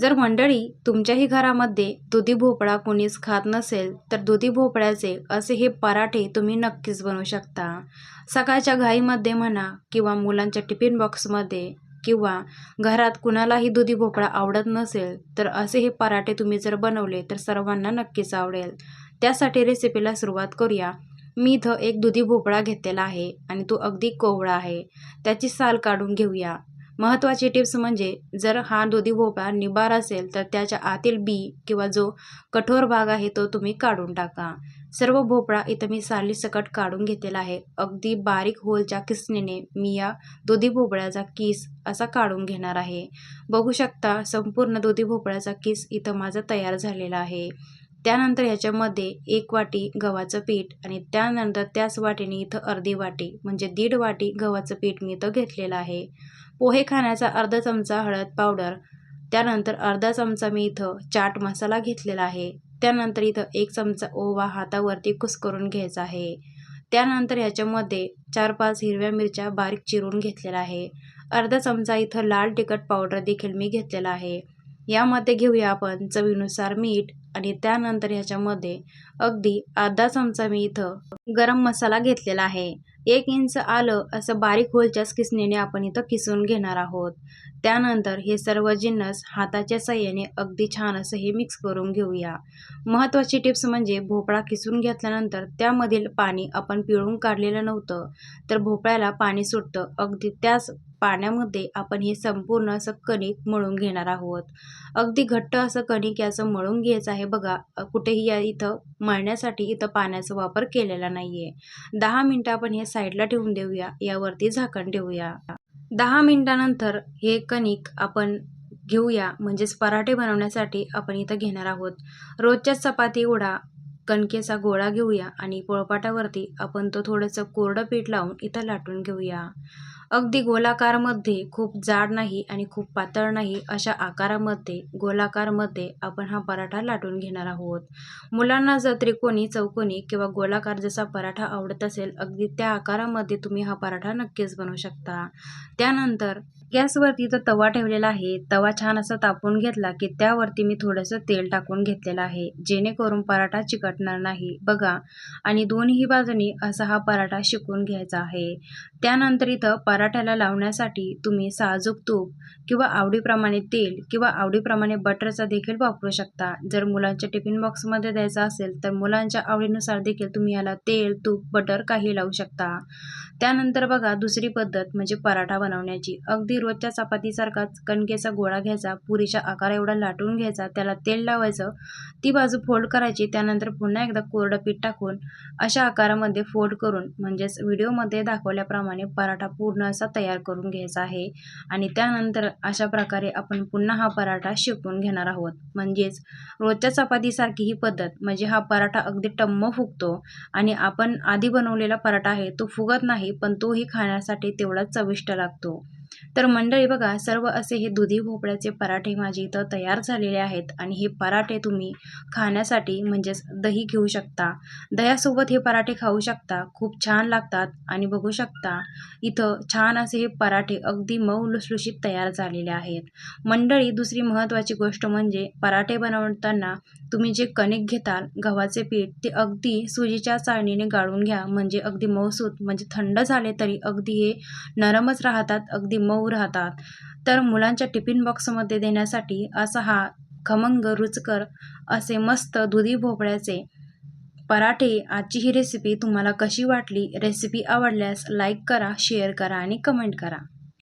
जर मंडळी तुमच्याही घरामध्ये दुधी भोपळा कोणीच खात नसेल तर दुधी भोपळ्याचे असे हे पराठे तुम्ही नक्कीच बनवू शकता. सकाळच्या घाईमध्ये म्हणा किंवा मुलांच्या टिफिन बॉक्समध्ये किंवा घरात कुणालाही दुधी भोपळा आवडत नसेल तर असे हे पराठे तुम्ही जर बनवले तर सर्वांना नक्कीच आवडेल. त्यासाठी रेसिपीला सुरुवात करूया. मी इथं एक दुधी भोपळा घेतलेला आहे आणि तो अगदी कोवळा आहे. त्याची साल काढून घेऊया. महत्त्वाची टिप्स म्हणजे जर हा दुधी भोपळा निबार असेल तर त्याच्या आतील बी किंवा जो कठोर भाग आहे तो तुम्ही काढून टाका. सर्व भोपळा इथं मी सालीसकट काढून घेतलेला आहे. अगदी बारीक होलच्या किसणीने मी या दुधी भोपळ्याचा किस असा काढून घेणार आहे. बघू शकता संपूर्ण दुधी भोपळ्याचा किस इथं माझा तयार झालेला आहे. त्यानंतर ह्याच्यामध्ये एक वाटी गव्हाचं पीठ आणि त्यानंतर त्याच वाटीने इथं अर्धी वाटी म्हणजे दीड वाटी गव्हाचं पीठ मी इथं घेतलेलं आहे. पोहे खाण्याचा अर्धा चमचा हळद पावडर त्यानंतर अर्धा चमचा मी इथं चाट मसाला घेतलेला आहे. त्यानंतर इथं एक चमचा ओवा हातावरती कुस्करून घ्यायचा आहे. त्यानंतर ह्याच्यामध्ये चार पाच हिरव्या मिरच्या बारीक चिरून घेतलेला आहे. अर्धा चमचा इथं लाल तिखट पावडर देखील मी घेतलेला आहे. यामध्ये घेऊया आपण चवीनुसार मीठ आणि त्यानंतर ह्याच्यामध्ये अगदी अर्धा चमचा मी इथं गरम मसाला घेतलेला आहे. एक इंच आलं असं बारीक होलच्याच किसणीने आपण इथं किसून घेणार आहोत. त्यानंतर हे सर्व जिन्नस हाताच्या सहाय्याने अगदी छान असं हे मिक्स करून घेऊया. महत्त्वाची टिप्स म्हणजे भोपळा किसून घेतल्यानंतर त्यामधील पाणी आपण पिळून काढलेलं नव्हतं तर भोपळ्याला पाणी सुटतं. अगदी त्याच पाण्यामध्ये आपण हे संपूर्ण असं कणिक मळून घेणार आहोत. अगदी घट्ट असं कणिक याचं मळून घ्यायचं आहे बघा. कुठेही या इथं मळण्यासाठी इथं पाण्याचा वापर केलेला नाही आहे दहा मिनटं आपण हे साईडला ठेवून देऊया. यावरती झाकण ठेवूया. दहा मिनटानंतर हे कणिक आपण घेऊया. म्हणजेच पराठे बनवण्यासाठी आपण इथं घेणार आहोत. रोजच्या चपाती उडा कणकेचा गोळा घेऊया आणि पोळपाटावरती आपण तो थोडंसं कोरडं पीठ लावून इथं लाटून घेऊया. अगदी गोलाकारमध्ये खूप जाड नाही आणि खूप पातळ नाही अशा आकारामध्ये गोलाकारमध्ये आपण हा पराठा लाटून घेणार आहोत. मुलांना जर त्रिकोणी चौकोनी किंवा गोलाकार जसा पराठा आवडत असेल अगदी त्या आकारामध्ये तुम्ही हा पराठा नक्कीच बनवू शकता. त्यानंतर गॅसवरती तर तवा ठेवलेला आहे तवा छान असा तापून घेतला की त्यावरती मी थोडंसं तेल टाकून घेतलेलं आहे. जेणेकरून पराठा चिकट चिकटणार नाही. बघा. आणि दोन्ही बाजूनी असा हा पराठा शिकून घ्यायचा आहे. त्यानंतर इथं पराठ्याला लावण्यासाठी तुम्ही साजूक तूप किंवा आवडीप्रमाणे तेल किंवा आवडीप्रमाणे बटरचा देखील वापरू शकता. जर मुलांच्या टिफिन बॉक्समध्ये द्यायचा असेल तर मुलांच्या आवडीनुसार देखील तुम्ही याला तेल तूप बटर काही लावू शकता. त्यानंतर बघा दुसरी पद्धत म्हणजे पराठा बनवण्याची. अगदी रोजच्या चपातीसारखाच कणकेचा गोळा घ्यायचा पुरीच्या आकार एवढा लाटून घ्यायचा त्याला तेल लावायचं ती बाजू फोल्ड करायची त्यानंतर पुन्हा पुन्हा एकदा कोरडं पीठ टाकून अशा आकारामध्ये फोल्ड करून म्हणजेच व्हिडिओमध्ये दाखवल्याप्रमाणे पराठा पूर्ण असा तयार करून घ्यायचा आहे. आणि त्यानंतर अशा प्रकारे आपण पुन्हा हा पराठा शिकून घेणार आहोत. म्हणजेच रोजच्या चपातीसारखी ही पद्धत म्हणजे हा पराठा अगदी टम्म फुगतो आणि आपण आधी बनवलेला पराठा आहे तो फुगत नाही पण तोही खाण्यासाठी तेवढाच चविष्ट लागतो. तर मंडळी बघा सर्व असे हे दुधी भोपळ्याचे पराठे माझे इथं तयार झालेले आहेत आणि हे पराठे तुम्ही खाण्यासाठी म्हणजेच दही घेऊ शकता. दह्यासोबत हे पराठे खाऊ शकता. खूप छान लागतात आणि बघू शकता इथं छान असे हे पराठे अगदी मऊ लुसलुशीत तयार झालेले आहेत. मंडळी दुसरी महत्त्वाची गोष्ट म्हणजे पराठे बनवताना तुम्ही जे कणिक घेताल गव्हाचे पीठ ते अगदी सुजीच्या चाळणीने गाळून घ्या. म्हणजे अगदी मऊसूत म्हणजे थंड झाले तरी अगदी हे नरमच राहतात अगदी मऊ मऊ राहतात. तर मुलांच्या टिफिन बॉक्समध्ये देण्यासाठी असा हा खमंग रुचकर असे मस्त दुधी भोपळ्याचे पराठे आजची ही रेसिपी तुम्हाला कशी वाटली? रेसिपी आवडल्यास लाईक करा शेअर करा आणि कमेंट करा.